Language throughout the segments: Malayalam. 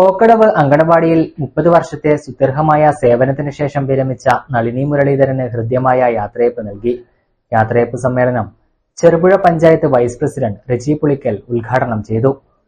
കോക്കടവ് അങ്കണവാടിയിൽ മുപ്പത് വർഷത്തെ സുദീർഘമായ സേവനത്തിന് ശേഷം വിരമിച്ച നളിനി മുരളീധരന് ഹൃദ്യമായ യാത്രയപ്പ് നൽകി. യാത്രയപ്പ് സമ്മേളനം ചെറുപുഴ പഞ്ചായത്ത് വൈസ് പ്രസിഡന്റ് റിജി പുളിക്കൽ ഉദ്ഘാടനം ചെയ്തു.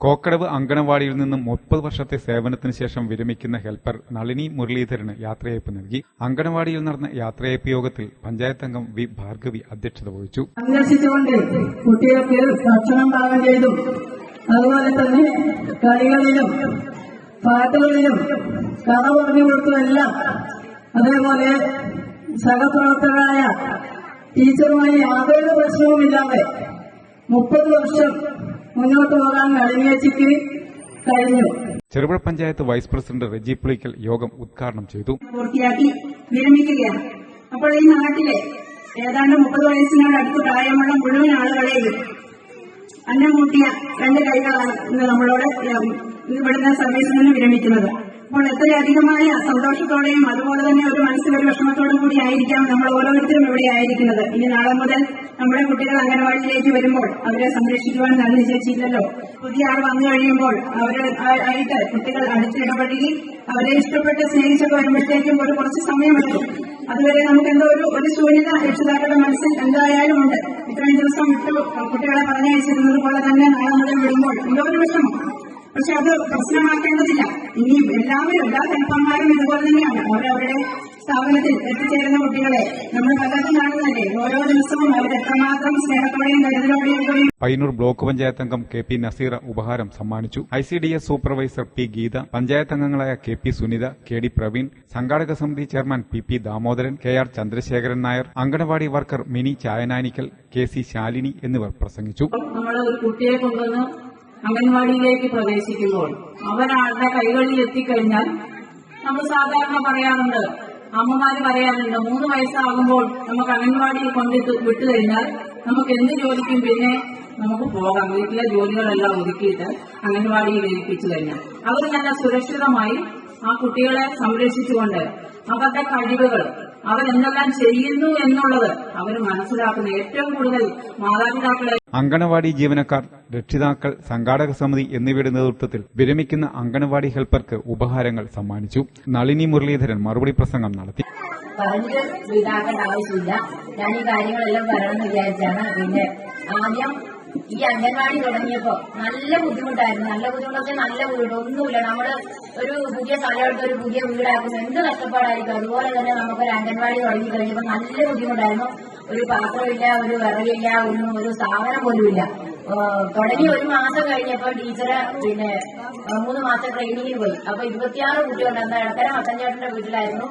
കോക്കടവ് അങ്കണവാടിയിൽ നിന്നും മുപ്പത് വർഷത്തെ സേവനത്തിന് ശേഷം വിരമിക്കുന്ന ഹെൽപ്പർ നളിനി മുരളീധരന് യാത്രയയപ്പ് നൽകി. അങ്കണവാടിയിൽ നടന്ന യാത്രയയപ്പ് യോഗത്തിൽ പഞ്ചായത്ത് അംഗം വി ഭാർഗവി അധ്യക്ഷത വഹിച്ചു. കുട്ടികൾക്ക് ഭക്ഷണം പാകം ചെയ്തും. അതുപോലെ തന്നെ കളികളിലും പാട്ടുകളിലും കഥ പറഞ്ഞു കൊടുത്തുമെല്ലാം അതേപോലെ സഹപ്രവർത്തകരായ ടീച്ചറുമായി യാതൊരു പ്രശ്നവുമില്ലാതെ മുപ്പത് വർഷം മുന്നോട്ട് പോകാൻ നളിനിയച്ചിക്ക് കഴിഞ്ഞു. ചെറുപുഴ പഞ്ചായത്ത് വൈസ് പ്രസിഡന്റ് റെജി പുളിക്കൽ യോഗം ഉദ്ഘാടനം ചെയ്തു. പൂർത്തിയാക്കി വിരമിക്കുകയാണ്. അപ്പോൾ ഈ നാട്ടിലെ ഏതാണ്ട് മുപ്പത് വയസ്സിനോട് അടുത്ത് പ്രായമുള്ള മുഴുവൻ ആളുകളെയും അന്നം കൂട്ടിയ രണ്ട് കൈകളാണ് ഇന്ന് നമ്മളോട് ഇവിടുന്ന ഇവിടുന്ന് സർവീസിൽ നിന്ന് വിരമിക്കുന്നത്. അപ്പോൾ എത്രയധികമായ സന്തോഷത്തോടെയും അതുപോലെ തന്നെ ഒരു മനസ്സിലൊരു വിഷമത്തോടും കൂടി ആയിരിക്കാം നമ്മൾ ഓരോരുത്തരും ഇവിടെ ആയിരിക്കുന്നത്. ഇനി നാളെ മുതൽ നമ്മുടെ കുട്ടികൾ അംഗനവാടിയിലേക്ക് വരുമ്പോൾ അവരെ സംരക്ഷിക്കുവാൻ നല്ല ചേച്ചിയില്ലല്ലോ. പുതിയ ആൾ വന്നു കഴിയുമ്പോൾ അവർ ആയിട്ട് കുട്ടികൾ അടുത്തിടപഴകി അവരെ ഇഷ്ടപ്പെട്ട് സ്നേഹിച്ചൊക്കെ വരുമ്പോഴത്തേക്കും ഒരു കുറച്ച് സമയമെടുക്കും. അതുവരെ നമുക്ക് എന്തോ ഒരു ഒരു ശൂന്യത രക്ഷിതാക്കളുടെ മനസ്സിൽ എന്തായാലും ഉണ്ട്. ഇത്രയും ദിവസം വിട്ടു കുട്ടികളെ പറഞ്ഞയച്ചിരുന്നത് പോലെ തന്നെ നാളെ മുതൽ വിടുമ്പോൾ എന്തോ ഒരു വിഷമം. പക്ഷെ അത് പ്രശ്നമാക്കേണ്ടതില്ല. ഇനിയും എല്ലാവരും എല്ലാ ഹെൽപ്പർമാരും ഇതുപോലെ തന്നെയാണ്. അവരവരുടെ സ്ഥാപനത്തിൽ എത്തിച്ചേരുന്ന കുട്ടികളെ നമ്മൾ പലതും കാണുന്നതല്ലേ? ഓരോ ദിവസവും അവർ എത്രമാത്രം സ്നേഹത്തോടെയും കരുതലോടെയും കൂടി പയ്യന്നൂർ ബ്ലോക്ക് പഞ്ചായത്ത് അംഗം കെ പി നസീർ ഉപഹാരം സമ്മാനിച്ചു. I C D S supervisor P Geetha panchayat അംഗങ്ങളായ K P Sunitha K D Praveen സംഘാടക സമിതി chairman P P Damodaran K R Chandrasekharan Nair anganwadi worker Mini Chayananikkal K C Shalini എന്നിവർ പ്രസംഗിച്ചു. നമ്മൾ ഒരു കുട്ടിയെ കൊണ്ടുവന്ന് അംഗൻവാടിയിലേക്ക് പ്രവേശിക്കുമ്പോൾ അവരാളുടെ കൈകളിൽ എത്തിക്കഴിഞ്ഞാൽ നമ്മൾ സാധാരണ പറയാറുണ്ട് അമ്മമാര് പറയാറുണ്ട് മൂന്ന് വയസ്സാകുമ്പോൾ നമുക്ക് അംഗൻവാടിയിൽ കൊണ്ടിട്ട് വിട്ടുകഴിഞ്ഞാൽ നമുക്ക് എന്ത് ജോലിക്കും പിന്നെ നമുക്ക് പോകാം. വീട്ടിലെ ജോലികളെല്ലാം ഒതുക്കിയിട്ട് അംഗൻവാടിയിൽ ഏൽപ്പിച്ചു കഴിഞ്ഞാൽ. അവർ നല്ല സുരക്ഷിതമായി ആ കുട്ടികളെ സംരക്ഷിച്ചുകൊണ്ട് അവരുടെ കഴിവുകൾ അവരെന്തെല്ലാം ചെയ്യുന്നു എന്നുള്ളത് അവർ മനസ്സിലാക്കുന്ന ഏറ്റവും കൂടുതൽ മാതാപിതാക്കളെ അങ്കണവാടി ജീവനക്കാർ രക്ഷിതാക്കൾ സംഘാടക സമിതി എന്നിവയുടെ നേതൃത്വത്തിൽ വിരമിക്കുന്ന അങ്കണവാടി ഹെൽപ്പർക്ക് ഉപഹാരങ്ങൾ സമ്മാനിച്ചു. നളിനി മുരളീധരൻ മറുപടി പ്രസംഗം നടത്തി. പറഞ്ഞ് ഇതാക്കേണ്ട ആവശ്യമില്ല. ഞാൻ ഈ കാര്യങ്ങളെല്ലാം പറയണമെന്ന് വിചാരിച്ചാണ്. പിന്നെ ആദ്യം ഈ അംഗൻവാടി തുടങ്ങിയപ്പോ നല്ല ബുദ്ധിമുട്ടായിരുന്നു. നല്ല ബുദ്ധിമുട്ടൊക്കെ നല്ല വീട് ഒന്നുമില്ല. നമ്മൾ ഒരു പുതിയ സ്ഥലമെടുത്ത് ഒരു പുതിയ വീടാക്കുന്നു. എന്ത് കഷ്ടപ്പാടായിരിക്കും? അതുപോലെ തന്നെ നമുക്കൊരു അംഗൻവാടി തുടങ്ങി കഴിഞ്ഞപ്പോ നല്ല ബുദ്ധിമുട്ടായിരുന്നു. ഒരു പാത്രമില്ല ഒരു വിറകില്ല ഒന്നും ഒരു സ്ഥാപനം പോലുമില്ല തുടങ്ങി ഒരു മാസം കഴിഞ്ഞപ്പോൾ ടീച്ചറ് പിന്നെ മൂന്ന് മാസം ട്രെയിനിങ്ങിൽ പോയി. അപ്പൊ ഇരുപത്തിയാറ് കുട്ടികളുണ്ടായിരുന്നു ഇടത്തരം മത്തഞ്ചേട്ടന്റെ വീട്ടിലായിരുന്നു.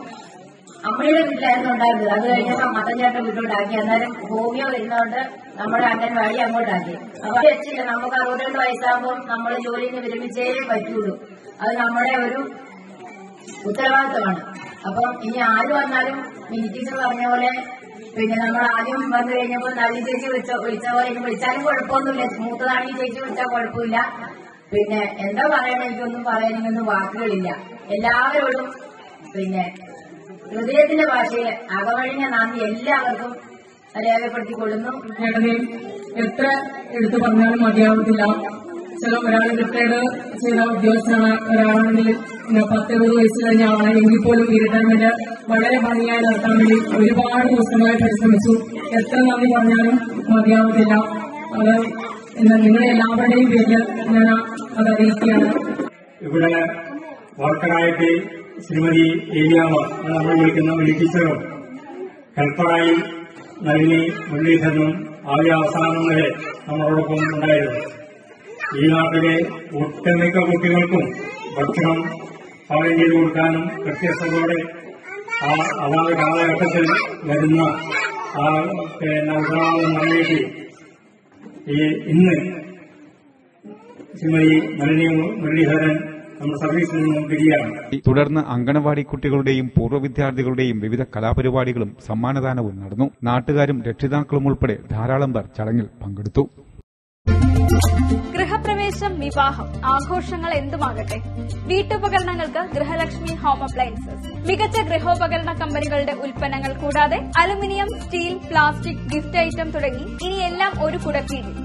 അമ്മയുടെ വീട്ടിലായിരുന്നു ഉണ്ടായിരുന്നത്. അത് കഴിഞ്ഞപ്പോ മത്തഞ്ചേട്ടന്റെ വീട്ടിലോട്ടാക്കി എന്നാലും ഹോമിയോ വരുന്നതുകൊണ്ട് നമ്മുടെ അംഗൻവാടി അങ്ങോട്ടാക്കി. അപ്പൊ വെച്ചില്ല നമുക്ക് അറുപത്തിരണ്ട് വയസ്സാകുമ്പോൾ നമ്മൾ ജോലിയിൽ നിന്ന് വിരമിച്ചേ പറ്റുള്ളൂ. അത് നമ്മുടെ ഒരു ഉത്തരവാദിത്തമാണ് അപ്പം ഇനി ആര് വന്നാലും മിനി ടീച്ചർ പറഞ്ഞ പോലെ പിന്നെ നമ്മൾ ആദ്യം വന്നു കഴിഞ്ഞപ്പോൾ നല്ല ചേച്ചി വിളിച്ച വിളിച്ച പോലെ വിളിച്ചാലും കുഴപ്പമൊന്നുമില്ല. മൂത്തതാണെങ്കിൽ ചേച്ചി വിളിച്ചാൽ കുഴപ്പമില്ല. പിന്നെ എന്താ പറയണ എനിക്കൊന്നും പറയാനൊന്നും വാക്കുകളില്ല. എല്ലാവരോടും പിന്നെ ഹൃദയത്തിന്റെ ഭാഷയിൽ അകവഴിഞ്ഞ നന്ദി. എല്ലാവർക്കും രേഖപ്പെടുത്തിക്കൊള്ളുന്നു ചേട്ടനെയും എത്ര എടുത്തു പറഞ്ഞാലും മതിയാവത്തില്ല. ചില ഒരാൾ റിട്ടയർഡ് ചെയ്ത ഉദ്യോഗസ്ഥനാണ് ഒരാളാണെങ്കിൽ പത്ത് എഴുപത് വയസ്സ് കഴിഞ്ഞ ആളാണ്. എങ്കിൽ പോലും ഈ റിട്ടയർമെന്റ് വളരെ ഭംഗിയായി നടത്താൻ വേണ്ടി ഒരുപാട് ദിവസങ്ങളായി പരിശ്രമിച്ചു. എത്ര നന്ദി പറഞ്ഞാലും മതിയാവത്തില്ല. അത് നിങ്ങളെ എല്ലാവരുടെയും പേരിൽ ഞാൻ അത് അറിയിക്കുകയാണ് ഇവിടെ വർക്കറായിട്ട് ശ്രീമതി ഏലിയാമ നമ്മൾ വിളിക്കുന്ന ഒരു ടീച്ചറും ഹെൽപ്പറായി നളിനി മുരളീധരനും ആദ്യ അവസാനം വരെ നമ്മളോടൊപ്പം ഉണ്ടായിരുന്നു. ഈ നാട്ടിലെ ഒട്ടുമിക്ക കുട്ടികൾക്കും ഭക്ഷണം പാകം ചെയ്തു കൊടുക്കാനും വ്യത്യസ്തതയോടെ ആ അതാത് കാലഘട്ടത്തിൽ വരുന്ന ആ പിന്നെ ഉത്തരവാദിത്വം നിറവേറ്റി ഈ ഇന്ന് ശ്രീമതി നളിനി മുരളീധരൻ നമ്മുടെ സർവീസിൽ നിന്നും പിരിയാണ് തുടർന്ന് അങ്കണവാടി കുട്ടികളുടെയും പൂർവ വിദ്യാർത്ഥികളുടെയും വിവിധ കലാപരിപാടികളും സമ്മാനദാനവും നടന്നു. നാട്ടുകാരും രക്ഷിതാക്കളും ഉൾപ്പെടെ ധാരാളം പേർ ചടങ്ങിൽ പങ്കെടുത്തു. ഗൃഹപ്രവേശം വിവാഹം. ആഘോഷങ്ങൾ എന്തുമാകട്ടെ? വീട്ടുപകരണങ്ങൾക്ക് ഗൃഹലക്ഷ്മി ഹോം അപ്ലയൻസസ്. മികച്ച ഗൃഹോപകരണ കമ്പനികളുടെ ഉൽപ്പന്നങ്ങൾ കൂടാതെ aluminium steel plastic gift item തുടങ്ങി ഇനിയെല്ലാം ഒരു കുടക്കീഴിൽ.